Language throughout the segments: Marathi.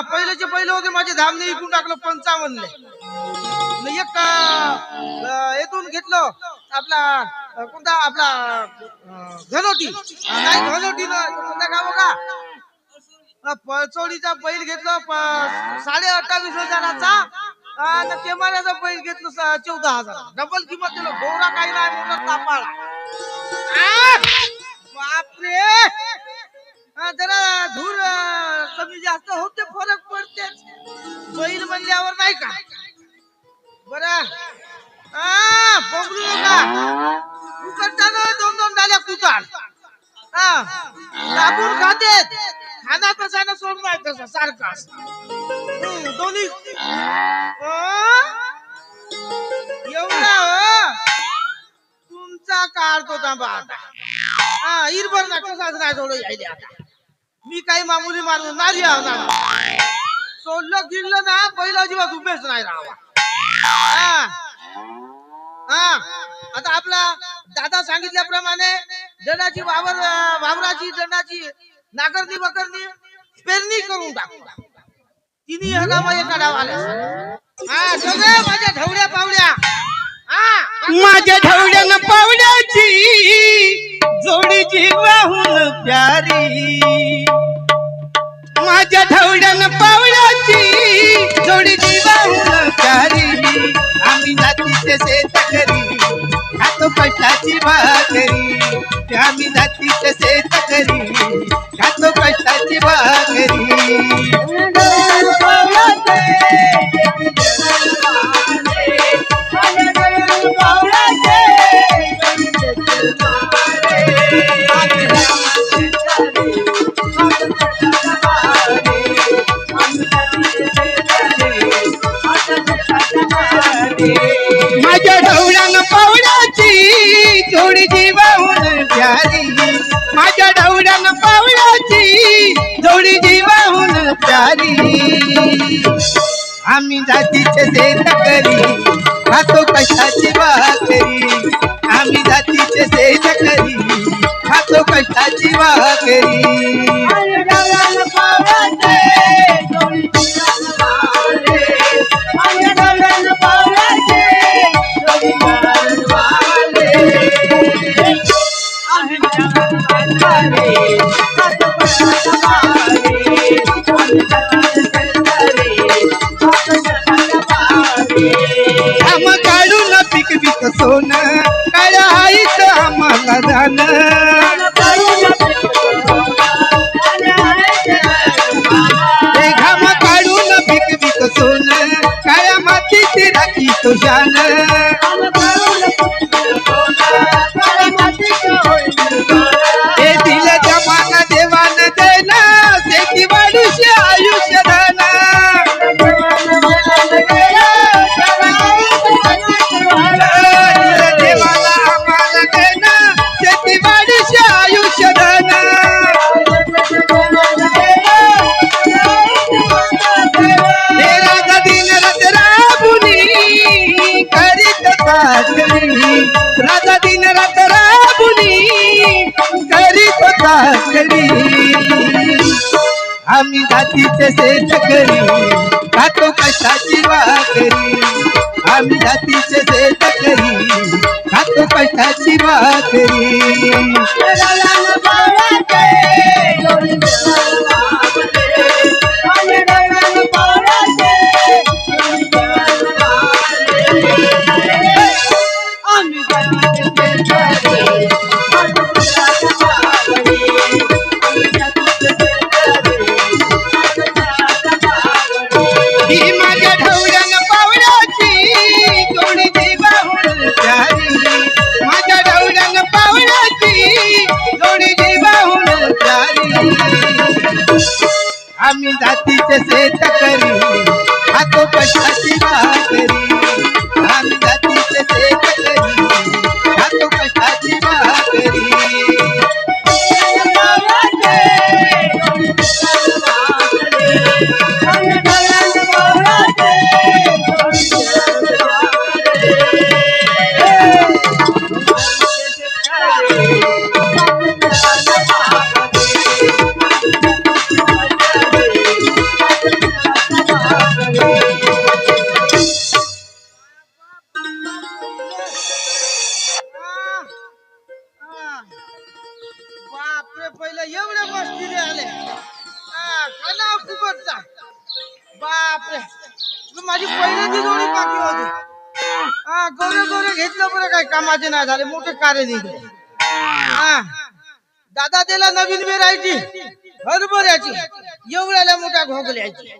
हा पहिलेचे पहिले होते माझे धामने विकून टाकलं पंचावन्न एक येथून घेतलं आपला कोणता आपला अं, घनोटी. नाही घनोटी ना का? पळचोडीचा बैल घेतलं प- साडे अठ्ठावीस हजाराचा. आणि केमाऱ्याचा बैल घेतलं चौदा हजार डबल किंमत दिलं गोरा काही नाही म्हणून तापाळा. बापरे! जरा धूर कमी जास्त होते फरक पडतेच बैल म्हणल्यावर नाही का? बर. बघू नका. दोन दोन डाल्या कुटाड हा दाबून खाते खाना तसा सोडून आहे तसा सारखा दोन्ही. एवढा हो तुमचा काढतो तांबा आता. हा इरभर ना कसाच नाही सोडू आता. मी काही मामुली मारून नाही राहणार सोडलं गिरलं ना पहिला अजिबात उभेच नाही राहावा हा. हा. आता आपला दादा सांगितल्याप्रमाणे दणाची वावर वावराची दणाची नागरणी वकरणी पेरणी करून टाकू. तिन्ही हंगामा काढावा डावाला. हा सगळे माझ्या ढवळ्या पावल्या. हा. माझ्या ढवळ्यानं पावल्याची जोडी जीवाहून प्यारी. माझ्या ढवळ्यानं पावल्याची जोडी जीवाहून प्यारी. आम्ही जातीचे शेतकरी खातो कष्टाची भाकरी. आम्ही जातीचे शेतकरी खातो कष्टाची माझ्या ढवळ्यान पावड्याची जोडी जीवाहून प्यारी. माझ्या ढवळ्यान पावड्याची जोडी जीवाहून प्यारी. आम्ही जातीचे शेतकरी खातो कष्टाची भाकरी. आम्ही जातीचे शेतकरी खातो कष्टाची भाकरी. खुशाल आम्ही जातीचे शेतकरी खातो कशाची भाकरी आम्ही जातीचे शेतकरी खातो कशाची भाकरी पहिला एवढ्या मस्ती आले काना फुकटचा बापरे. माझी पहिल्याची जोडी बाकी होती. हा गौरव गोरे घेतलं बरं काय कामाचे नाही झाले मोठे कार्य निघले हा. दादा त्याला नवीन वेरायची हरभऱ्याची एवढ्याला मोठ्या घोगल्याची.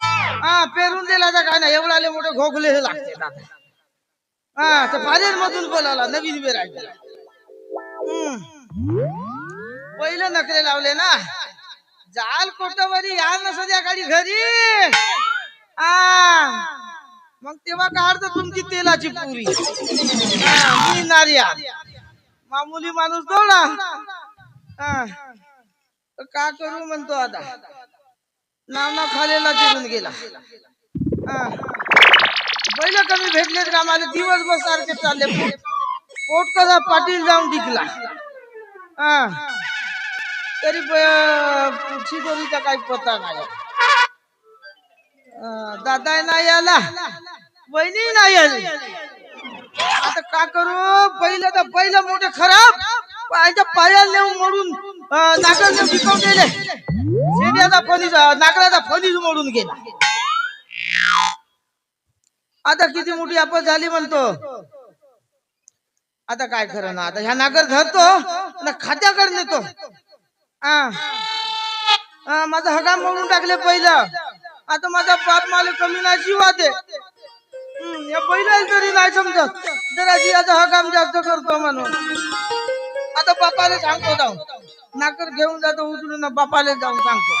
हा पेरून दिला तर काय नाही एवढ्याला मोठे घोगले हे लागते दादा हा तर फारेल मधून बोलावला नवीन वेरायची हम्म. पहिले नखरे लावले ना. जाल कोटवरी या ना गाडी घरी. आ. मग तेव्हा काढत तुमची तेलाची पुरी. मी मामुली माणूस दोडा हा का करू म्हणतो आता? नावना खालेला चिरून गेला. हा पहिलं कमी भेटलेत का मला दिवसभर सारखे चालले. पोट कसा पाटील जाऊन टिकला. हा तरी पुढची गोरीचा काही पत्ता नाही. दादा नाही आला. बहिणी नाही आली. आता का करू? पहिलं तर पहिलं मोठे खराब. पायच्या पायाला नेऊन मोडून अं, नागराने पिकवून गेले शेड्याचा फणीज नागराचा फणीज मोडून गेला. आता किती मोठी आपत झाली म्हणतो. आता काय खरं ना आता ह्या नागर धरतो ना खात्याकडे नेतो. हा माझा हगाम मोडून टाकले पहिलं. आता माझा बाप मला कमी नाही शिवा दे या पहिल्या तरी नाही समजत. जरा आता हगाम जास्त करतो म्हणून. आता बापाला सांगतो जाऊन नाकर घेऊन जातो उचलून ना बापाला जाऊन सांगतो.